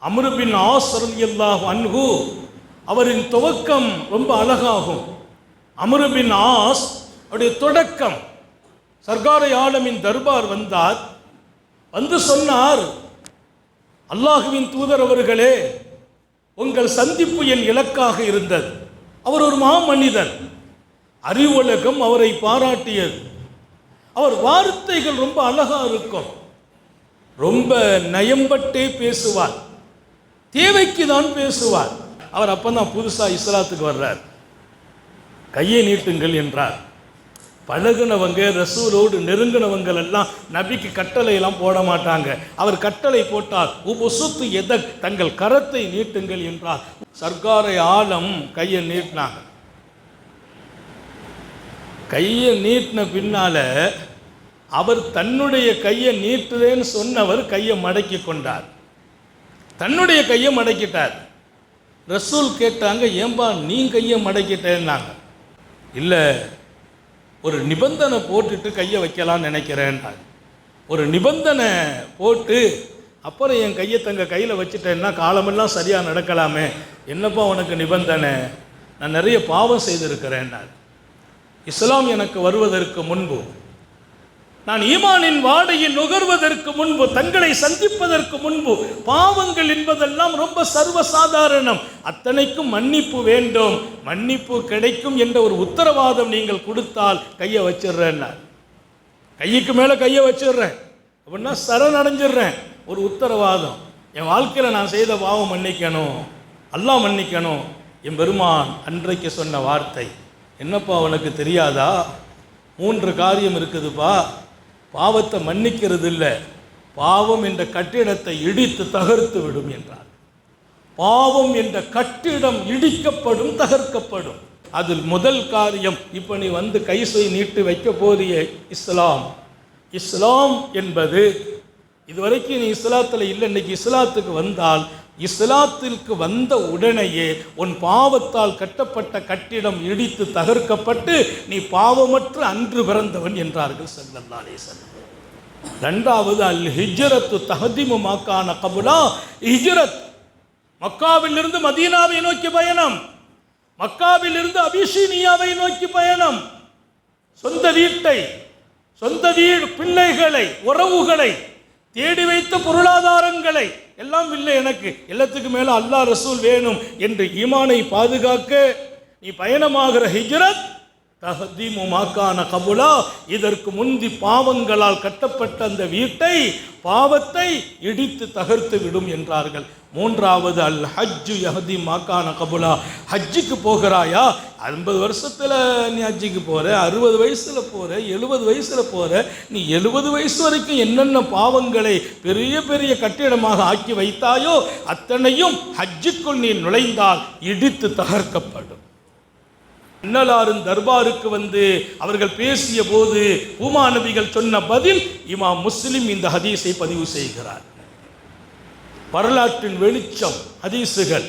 அமருபின் ஆசரல் எல்லாஹ் அன்ஹு. அவரின் துவக்கம் ரொம்ப அழகாகும். அமருபின் ஆஸ் அவருடைய தொடக்கம். சர்க்காரை ஆலமின் தர்பார் வந்தார். வந்து சொன்னார் அல்லாஹுவின் தூதர் அவர்களே உங்கள் சந்திப்பு என் இலக்காக இருந்தது. அவர் ஒரு மாமனிதன். அறிவுலகம் அவரை பாராட்டியது. அவர் வார்த்தைகள் ரொம்ப அழகா இருக்கும். ரொம்ப நயம்பட்டே பேசுவார். தேவைக்கு தான் பேசுவார். அவர் அப்பதான் புதுசா இஸ்லாத்துக்கு வர்றார். கையை நீட்டுங்கள் என்றார். பழகுனவங்க ரசூலோடு நெருங்கினவங்கள் எல்லாம் நபிக்கு கட்டளை எல்லாம் போட மாட்டாங்க. அவர் கட்டளை போட்டார். உபசுத்து எத தங்கள் கரத்தை நீட்டுங்கள் என்றார். சர்க்காரை ஆழம் கையை நீட்டினாங்க. கையை நீட்டின பின்னால அவர் தன்னுடைய கையை நீட்டுதேன்னு சொன்னவர் கையை மடக்கி கொண்டார். தன்னுடைய கையை மடக்கிட்டார். ரசூல் கேட்டாங்க ஏன்பா நீ கையை மடக்கிட்டேன்னாங்க. இல்லை ஒரு நிபந்தனை போட்டுட்டு கையை வைக்கலாம்னு நினைக்கிறேன்றாங்க. ஒரு நிபந்தனை போட்டு அப்புறம் என் கையை தங்க கையில் வச்சுட்டேன்னா காலமெல்லாம் சரியாக நடக்கலாமே. என்னப்பா உனக்கு நிபந்தனை? நான் நிறைய பாவம் செய்திருக்கிறேன்னார் இஸ்லாம் எனக்கு வருவதற்கு முன்பு நான் ஈமானின் வாடையை நுகர்வதற்கு முன்பு தங்களை சந்திப்பதற்கு முன்பு பாவங்கள் என்பதெல்லாம் ரொம்ப சர்வசாதாரணம். அத்தனைக்கும் மன்னிப்பு வேண்டும். மன்னிப்பு கிடைக்கும் என்ற ஒரு உத்தரவாதம் நீங்கள் கொடுத்தால் கையை வச்சிடுறேன்னார் கைக்கு மேலே கையை வச்சிடுறேன். அப்படின்னா சரணடைஞ்சிடுறேன். ஒரு உத்தரவாதம். என் வாழ்க்கையில் நான் செய்த பாவம் மன்னிக்கணும். அல்லாஹ் மன்னிக்கணும். என் பெருமான் அன்றைக்கு சொன்ன வார்த்தை. என்னப்பா உனக்கு தெரியாதா? மூன்று காரியம் இருக்குதுப்பா. பாவத்தை மன்னிக்கிறது இல்லை பாவம் என்ற கட்டிடத்தை இடித்து தகர்த்து விடும் என்றார். பாவம் என்ற கட்டிடம் இடிக்கப்படும் தகர்க்கப்படும். அதில் முதல் காரியம் இப்போ நீ வந்து கைசை நீட்டு வைக்க போதிய இஸ்லாம். இஸ்லாம் என்பது இதுவரைக்கும் நீ இஸ்லாத்தில் இல்லை இன்னைக்கு இஸ்லாத்துக்கு வந்தால் இஸ்லாத்திற்கு வந்த உடனேயே உன் பாவத்தால் கட்டப்பட்ட கட்டிடம் இடித்து தகர்க்கப்பட்டு நீ பாவமற்ற அன்று பிறந்தவன் என்றார்கள் செல்லல்லாலே அலைஹி ரெண்டாவது அல் ஹிஜ்ரத்து தஹதிமு மாக்கான கபுலா. ஹிஜ்ரத் மக்காவிலிருந்து மதீனாவை நோக்கி பயணம். மக்காவிலிருந்து அபிஷீனியாவை நோக்கி பயணம். சொந்த வீட்டை சொந்த வீடு பிள்ளைகளை உறவுகளை தேடி வைத்த பொருளாதாரங்களை எல்லாம் இல்லை எனக்கு. எல்லாத்துக்கு மேலே அல்லாஹ் ரசூல் வேணும் என்று ஈமானை பாதுகாக்க நீ பயணமாகிற ஹிஜ்ரத் தஹதீமு மாக்கான கபுலா. இதற்கு முந்தி பாவங்களால் கட்டப்பட்ட அந்த வீட்டை பாவத்தை இடித்து தகர்த்து விடும் என்றார்கள். மூன்றாவது அல் ஹஜ்ஜு யஹதி மாக்கான கபுலா. ஹஜ்ஜுக்கு போகிறாயா? ஐம்பது வருஷத்தில் நீ ஹஜ்ஜுக்கு போகிற அறுபது வயசில் போகிற எழுபது வயசில் போகிற நீ எழுபது வயசு வரைக்கும் என்னென்ன பாவங்களை பெரிய பெரிய கட்டிடமாக ஆக்கி வைத்தாயோ அத்தனையும் ஹஜ்ஜுக்குள் நீ நுழைந்தால் இடித்து தகர்க்கப்படும். அன்னலாரின் தர்பாருக்கு வந்து அவர்கள் பேசிய போது உமா நபிகள் சொன்ன பதில் இமா முஸ்லிம் இந்த ஹதீஸை பதிவு செய்கிறார். வரலாற்றின் வெளிச்சம் ஹதீஸுகள்.